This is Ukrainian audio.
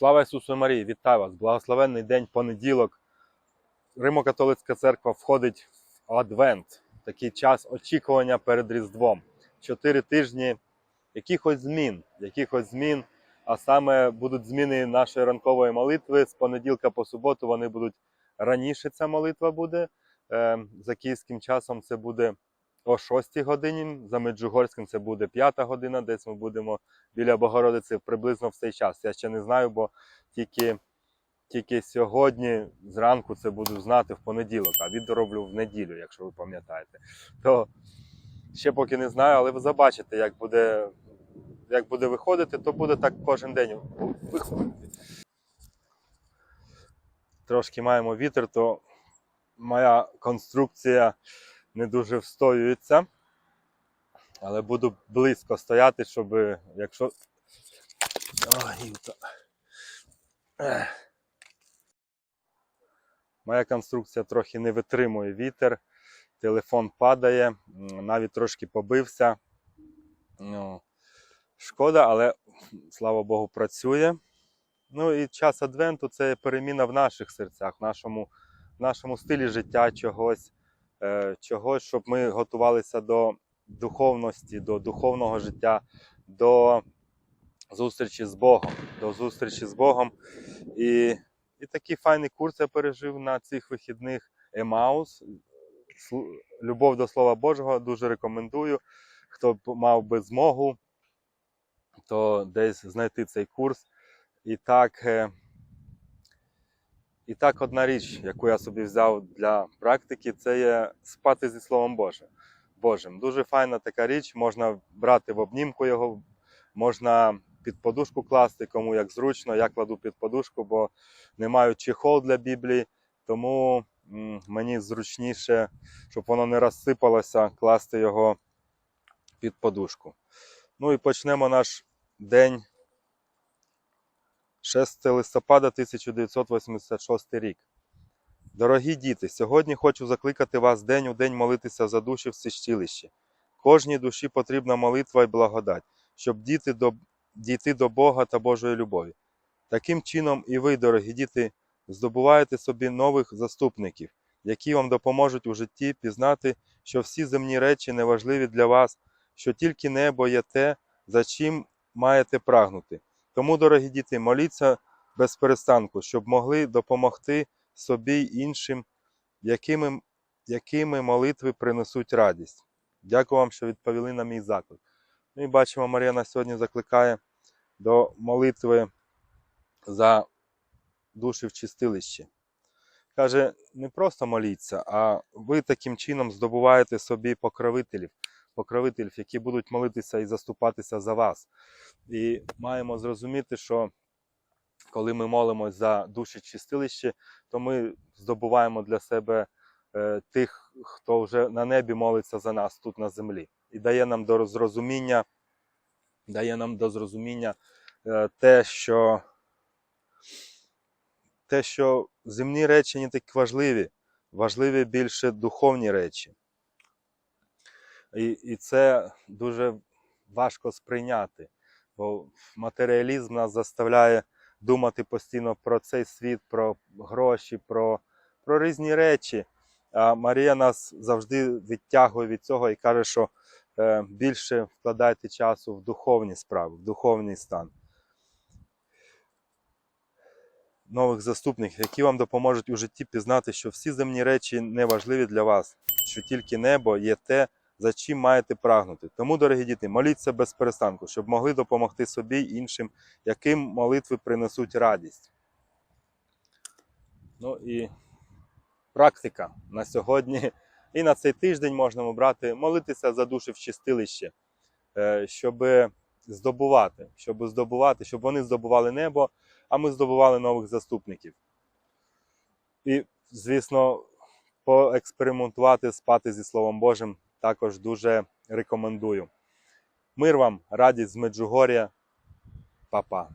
Слава Ісусу Марії! Вітаю вас! Благословенний день понеділок. Римо-католицька церква входить в Адвент, такий час очікування перед Різдвом. Чотири тижні якихось змін, якихось змін, а саме будуть зміни нашої ранкової молитви. З понеділка по суботу вони будуть раніше. Ця молитва буде. Е, За київським часом це буде о 6 годині, за Меджугорським це буде 5 година, десь ми будемо біля Богородиці приблизно в цей час. Я ще не знаю, бо тільки, тільки сьогодні зранку це буду знати в понеділок, а відео роблю в неділю, якщо ви пам'ятаєте. То ще поки не знаю, але ви забачите, як буде, як буде виходити, то буде так кожен день виходити. Трошки маємо вітер, то моя конструкція не дуже встоюється. Але буду близько стояти, щоб якщо. Ой. Моя конструкція трохи не витримує вітер, телефон падає, навіть трошки побився. Ну, шкода, але слава Богу, працює. Ну і час Адвенту це переміна в наших серцях, в нашому, в нашому стилі життя чогось, чогось, щоб ми готувалися до духовності, до духовного життя, до зустрічі з Богом. До зустрічі з Богом. І, і такий файний курс я пережив на цих вихідних Емаус. Любов до Слова Божого дуже рекомендую. Хто б мав би змогу, то десь знайти цей курс. І так, е, і так одна річ, яку я собі взяв для практики, це є спати зі Словом Божим. Божим. Дуже файна така річ, можна брати в обнімку його, можна під подушку класти, кому як зручно. Я кладу під подушку, бо не маю чехол для Біблії, тому мені зручніше, щоб воно не розсипалося, класти його під подушку. Ну і почнемо наш день 6 листопада 1986 рік. Дорогі діти, сьогодні хочу закликати вас день у день молитися за душі в свящилищі. Кожній душі потрібна молитва і благодать, щоб діти до, дійти до Бога та Божої любові. Таким чином, і ви, дорогі діти, здобуваєте собі нових заступників, які вам допоможуть у житті пізнати, що всі земні речі неважливі для вас, що тільки небо є те, за чим маєте прагнути. Тому, дорогі діти, моліться без перестанку, щоб могли допомогти собі й іншим, якими, якими молитви принесуть радість. Дякую вам, що відповіли на мій заклик. Ну і бачимо, Марія нас сьогодні закликає до молитви за душі в чистилищі. Каже, не просто моліться, а ви таким чином здобуваєте собі покровителів, покровителів, які будуть молитися і заступатися за вас. І маємо зрозуміти, що коли ми молимось за душі чистилищі, то ми здобуваємо для себе е, тих, хто вже на небі молиться за нас тут на землі. І дає нам до зрозуміння, дає нам до зрозуміння е, те, що, те, що земні речі не такі важливі, важливі більше духовні речі. І, і це дуже важко сприйняти, бо матеріалізм нас заставляє думати постійно про цей світ, про гроші, про, про різні речі. А Марія нас завжди відтягує від цього і каже, що е, більше вкладайте часу в духовні справи, в духовний стан. Нових заступників, які вам допоможуть у житті пізнати, що всі земні речі не важливі для вас, що тільки небо є те, за чим маєте прагнути. Тому, дорогі діти, моліться без перестанку, щоб могли допомогти собі й іншим, яким молитви принесуть радість. Ну і практика на сьогодні і на цей тиждень можна брати, молитися за душі в чистилище, е, щоб здобувати, щоб здобувати, щоб вони здобували небо, а ми здобували нових заступників. І, звісно, поекспериментувати, спати зі Словом Божим також дуже рекомендую. Мир вам, радість з Меджугор'я, Па-па.